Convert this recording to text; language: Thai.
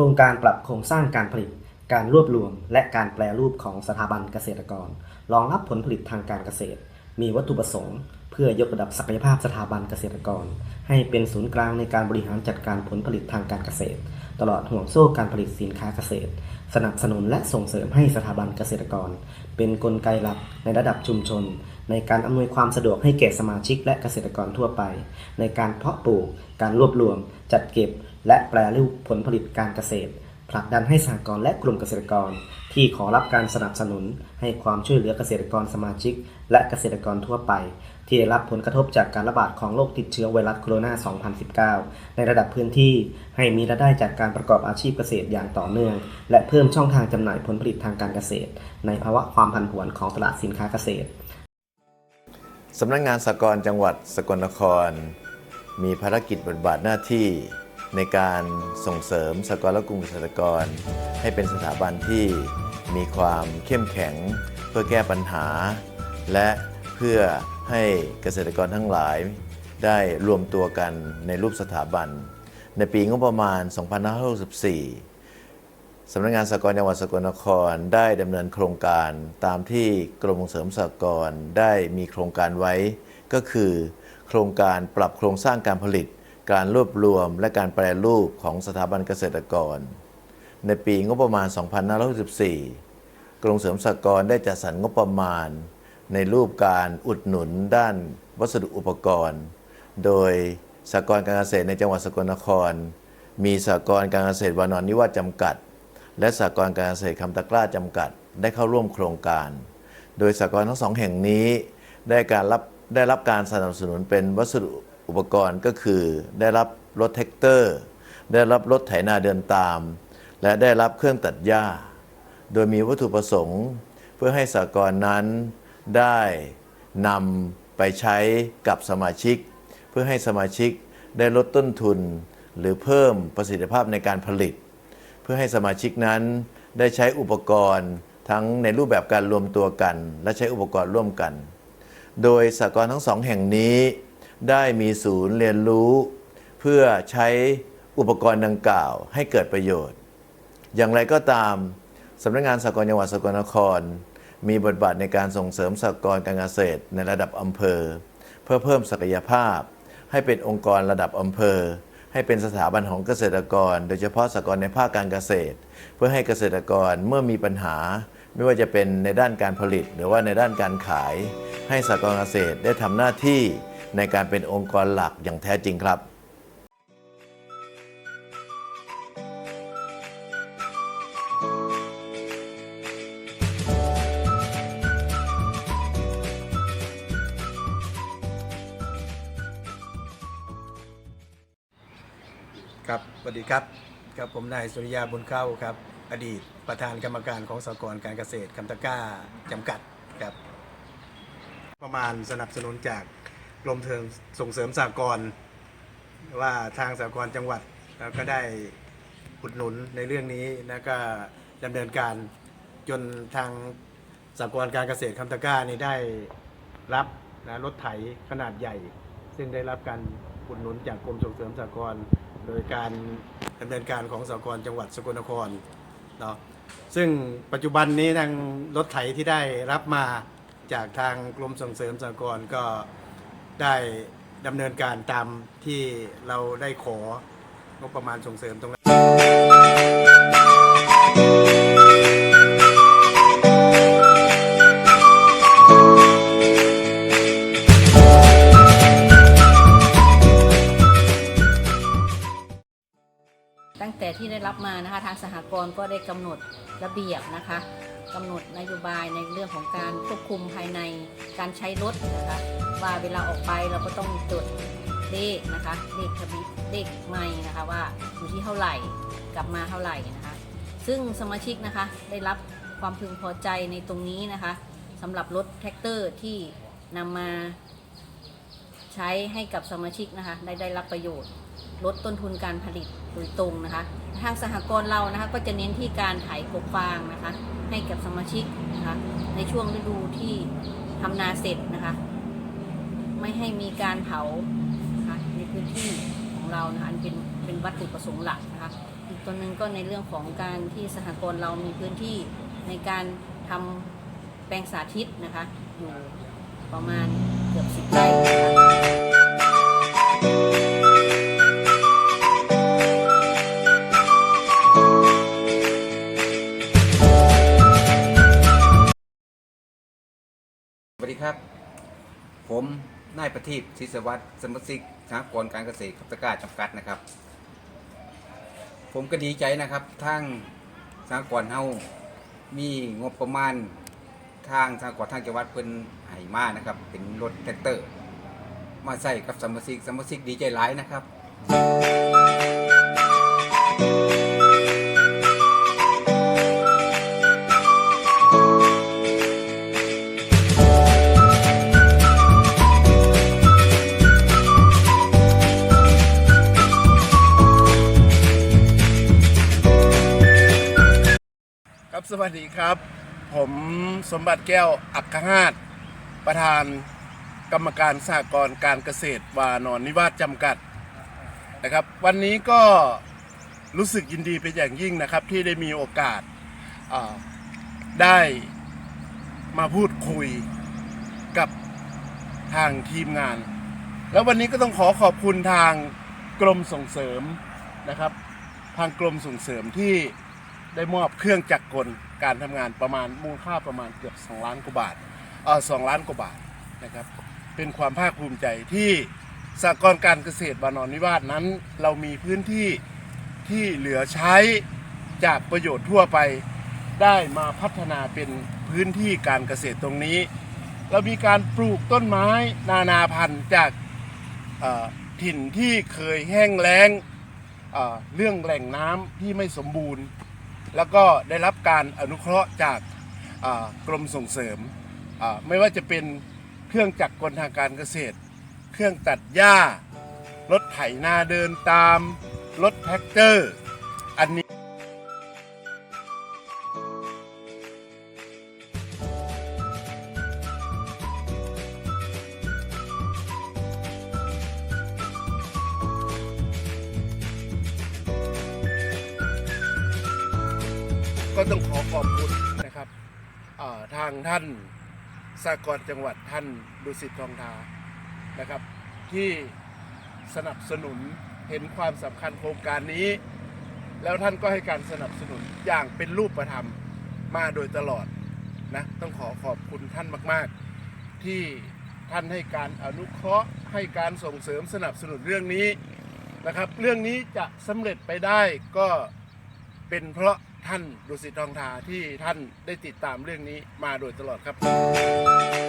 ครงการปรับโครงสร้างการผลิต การรวบรวม และการแปรรูปของสถาบันเกษตรกร รองรับผลผลิตทางการเกษตร มีวัตถุประสงค์ เพื่อยกระดับศักยภาพสถาบันเกษตรกร ให้เป็นศูนย์กลางในการบริหารจัดการผลผลิตทางการเกษตร ตลอดห่วงโซ่การผลิตสินค้าเกษตร สนับสนุนและส่งเสริมให้สถาบันเกษตรกร เป็นนกลไกหลักในระดับชุมชน ในการอำนวยความสะดวกให้แก่สมาชิกและเกษตรกรทั่วไป ในการเพาะปลูก การรวบรวม จัดเก็บ และแปรรูปผลผลิตการเกษตร ผลักดันให้สหกรณ์และกลุ่มเกษตรกร ที่ขอรับการสนับสนุน ให้ความช่วยเหลือเกษตรกรสมาชิก และเกษตรกรทั่วไป ที่ได้รับผลกระทบจากการระบาดของโรคติดเชื้อไวรัสโคโรนา 2019 ในระดับพื้นที่ให้มีรายได้จากการประกอบอาชีพเกษตรอย่างต่อเนื่อง และเพิ่มช่องทางจำหน่ายผลผลิตทางการเกษตร ในภาวะความผันผวนของตลาดสินค้าเกษตร สำนักงานสหกรณ์จังหวัดสกลนคร มีภารกิจบทบาทหน้าที่ในการส่งเสริมสกรณ์และกลุ่มเกษตรกร ให้เป็นสถาบันที่มีความเข้มแข็ง เพื่อแก้ปัญหา และเพื่อให้เกษตรกรทั้งหลาย ได้รวมตัวกันในรูปสถาบัน ในปีงบประมาณ 2564 สำนักงานสหกรณ์จังหวัดสกลนครได้ดำเนินโครงการตามที่กรมส่งเสริมสหกรณ์ได้มีโครงการไว้ ก็คือ โครงการปรับโครงสร้างการผลิต การรวบรวมและการแปรรูปของสถาบันเกษตรกร ในปีงบประมาณ 2564 กรมเสริมสหกรณ์ได้จัดสรรงบประมาณ ในรูปการอุดหนุนด้านวัสดุอุปกรณ์ โดยสหกรณ์การเกษตรในจังหวัดสกลนคร มีสหกรณ์การเกษตรวานอนนิวาสจำกัด และสหกรการเกษตรคำตะกร้าจำกัด ได้เข้าร่วมโครงการ โดยสหกรทั้งสองแห่งนี้ได้การรับได้รับการสนับสนุนเป็นวัสดุอุปกรณ์ก็คือ ได้รับรถแท็กเตอร์ ได้รับรถไถนาเดินตาม และได้รับเครื่องตัดหญ้า โดยมีวัตถุประสงค์ เพื่อให้สหกรนั้นได้นำไปใช้กับสมาชิก เพื่อให้สมาชิกได้ลดต้นทุน หรือเพิ่มประสิทธิภาพในการผลิต พื่อให้สมาชิกนั้นได้ใช้อุปกรณ์ทั้งในรูปแบบการรวมตัวกัน และใช้อุปกรณ์ร่วมกัน โดยสหกรณ์ทั้งสองแห่งนี้ ได้มีศูนย์เรียนรู้ เพื่อใช้อุปกรณ์ดังกล่าวให้เกิดประโยชน์ อย่างไรก็ตามสำนักงานสหกรณ์จังหวัดสกลนคร มีบทบาทในการส่งเสริมสหกรการเกษตรในระดับอำเภอ เพื่อเพิ่มศักยภาพ ให้เป็นองค์กรระดับอำเภอ ให้เป็นสถาบันของเกษตรกร โดยเฉพาะสหกรณ์ในภาคการเกษตร เพื่อให้เกษตรกรเมื่อมีปัญหา ไม่ว่าจะเป็นในด้านการผลิต หรือว่าในด้านการขาย ให้สหกรณ์เกษตรได้ทำหน้าที่ในการเป็นองค์กรหลักอย่างแท้จริงครับ วัสดีครับครับผมนายสุริยาบุญเข้าครับ อดีตประธานกรรมการของสหกรณ์การเกษตรคำตะก้าจำกัดครับ ประมาณสนับสนุนจากกรมเทิงส่งเสริมสหกรณ์ว่าทางสหกรณ์จังหวัดแล้วก็ได้อุดหนุนในเรื่องนี้แล้วก็ดำเนินการจนทางสหกรณ์การเกษตรคำตะก้านี่ได้รับนะรถไถขนาดใหญ่ ซึ่งได้รับการอุดหนุนจากกรมส่งเสริมสหกรณ์ โดยการดำเนินการของสหกรณ์จังหวัดสกลนครเนาะซึ่งปัจจุบันนี้ทางรถไถที่ได้รับมาจากทางกรมส่งเสริมสหกรณ์ก็ได้ดำเนินการตามที่เราได้ของบประมาณส่งเสริมตรงนั้น ได้รับมานะคะทางสหกรณ์ก็ได้กำหนดระเบียบนะคะกำหนดนโยบายในเรื่องของการควบคุมภายในการใช้รถนะคะว่าเวลาออกไปเราก็ต้องจดเลขนะคะเลขทะเบียนเลขไม่นะคะว่าอยู่ที่เท่าไหร่กลับมาเท่าไหร่นะคะ ซึ่งสมาชิกนะคะได้รับความพึงพอใจในตรงนี้นะคะสำหรับรถแท็กเตอร์ที่นำมาใช้ให้กับสมาชิกนะคะได้ได้รับประโยชน์ ลดต้นทุนการผลิตโดยตรงนะคะ ทางสหกรณ์เรานะคะก็จะเน้นที่การไถกบฟางนะคะ ให้กับสมาชิกนะคะ ในช่วงฤดูที่ทำนาเสร็จนะคะ ไม่ให้มีการเผานะคะในพื้นที่ของเรานะคะอันเป็นเป็นวัตถุประสงค์หลักนะคะ อีกตัวหนึ่งก็ในเรื่องของการที่สหกรณ์เรามีพื้นที่ในการทำแปลงสาธิตนะคะอยู่ประมาณเกือบสิบไร่นะคะ ผมนายประทีปศิสวัตรสมาชิกสหกรณ์การเกษตรขับตะกาจำกัดนะครับ ผมก็ดีใจนะครับทางสหกรณ์เฮามีงบประมาณทางสหกรณ์ทางจังหวัดเพิ่นให้มานะครับ เป็นรถแท็กเตอร์ มาใส่กับสมาชิกสมาชิกดีใจหลายนะครับ ครับสวัสดีครับ ผมสมบัติแก้วอักขหาตประธานกรรมการสหกรณ์การเกษตรวานอนนิวาสจำกัดนะครับ วันนี้ก็รู้สึกยินดีเป็นอย่างยิ่งนะครับ ที่ได้มีโอกาสได้มาพูดคุยกับทางทีมงาน แล้ววันนี้ก็ต้องขอขอบคุณทางกรมส่งเสริมนะครับ ทางกรมส่งเสริมที่ ได้มอบเครื่องจักรกลการทำงานประมาณมูลค่าประมาณเกือบ 2 ล้านกว่าบาทเออสล้านกว่าบาทนะครับ เป็นความภาคภูมิใจที่สหกรณ์การเกษตรบานอนนิวาสนั้น เรามีพื้นที่ที่เหลือใช้จากประโยชน์ทั่วไปได้มาพัฒนาเป็นพื้นที่การเกษตรตรงนี้ เรามีการปลูกต้นไม้นานาพันธุ์จากถิ่นที่เคยแห้งแล้งเรื่องแหล่งน้ำที่ไม่สมบูรณ์ แล้วก็ได้รับการอนุเคราะห์จากกรมส่งเสริม ไม่ว่าจะเป็นเครื่องจักรกลทางการเกษตร เครื่องตัดหญ้ารถไถนาเดินตาม รถแท็กเตอร์ ก็ต้องขอขอบคุณนะครับทางท่านสากลจังหวัดท่านดุสิตทองทานะครับ ที่สนับสนุนเห็นความสำคัญโครงการนี้ แล้วท่านก็ให้การสนับสนุนอย่างเป็นรูปธรรมมาโดยตลอดนะต้องขอขอบคุณท่านมาก ๆ ที่ท่านให้การอนุเคราะห์ให้การส่งเสริมสนับสนุนเรื่องนี้นะครับ เรื่องนี้จะสำเร็จไปได้ก็เป็นเพราะ ท่านดุสิตทองทาที่ท่านได้ติดตามเรื่องนี้มาโดยตลอดครับ